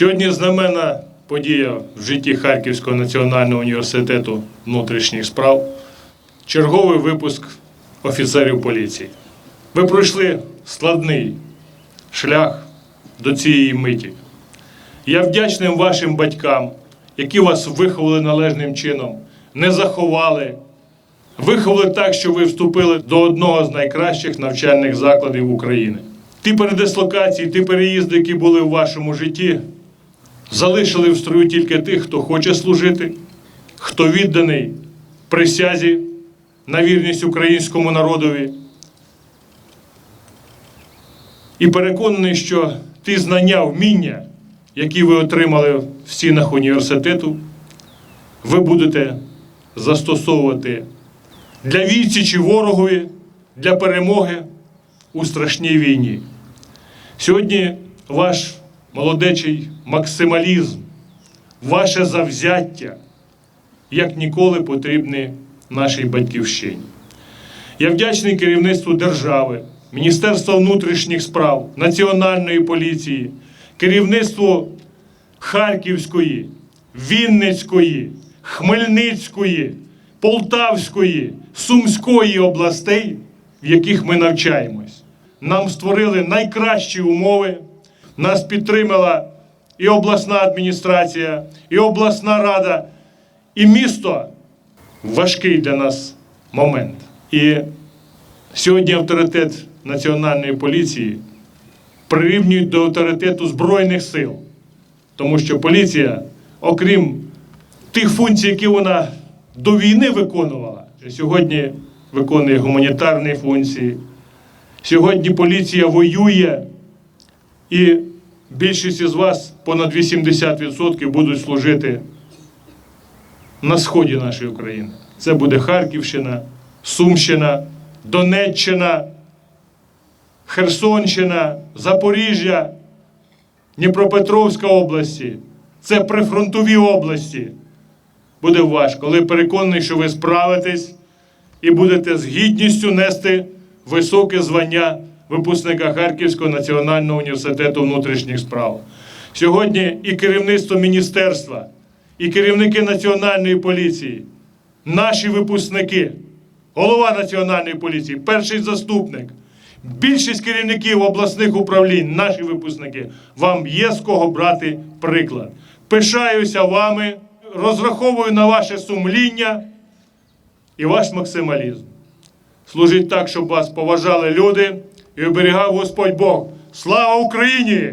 Сьогодні знаменна подія в житті Харківського національного університету внутрішніх справ. Черговий випуск офіцерів поліції. Ви пройшли складний шлях до цієї миті. Я вдячним вашим батькам, які вас виховали належним чином, не заховали, виховали так, що ви вступили до одного з найкращих навчальних закладів України. Ті передислокації, ті переїзди, які були в вашому житті, залишили в строю тільки тих, хто хоче служити, хто відданий присязі на вірність українському народові. І переконаний, що ті знання, вміння, які ви отримали в стінах університету, ви будете застосовувати для відсічі ворогові, для перемоги у страшній війні. Сьогодні ваш молодечий максималізм, ваше завзяття як ніколи потрібні нашій батьківщині. Я вдячний керівництву держави, Міністерства внутрішніх справ, Національної поліції, керівництву Харківської, Вінницької, Хмельницької, Полтавської, Сумської областей, в яких ми навчаємось. Нам створили найкращі умови, нас підтримала і обласна адміністрація, і обласна рада, і місто важкий для нас момент. І сьогодні авторитет Національної поліції прирівнюють до авторитету Збройних сил. Тому що поліція, окрім тих функцій, які вона до війни виконувала, сьогодні виконує гуманітарні функції. Сьогодні поліція воює, і більшість із вас, понад 80%, будуть служити на сході нашої України. Це буде Харківщина, Сумщина, Донеччина, Херсонщина, Запоріжжя, Дніпропетровська області. Це прифронтові області. Буде важко, але переконаний, що ви справитесь і будете з гідністю нести високе звання випускника Харківського національного університету внутрішніх справ. Сьогодні і керівництво міністерства, і керівники Національної поліції, наші випускники, голова Національної поліції, перший заступник, більшість керівників обласних управлінь, наші випускники, вам є з кого брати приклад. Пишаюся вами, розраховую на ваше сумління і ваш максималізм. Служіть так, щоб вас поважали люди і оберігав Господь Бог. Слава Україні!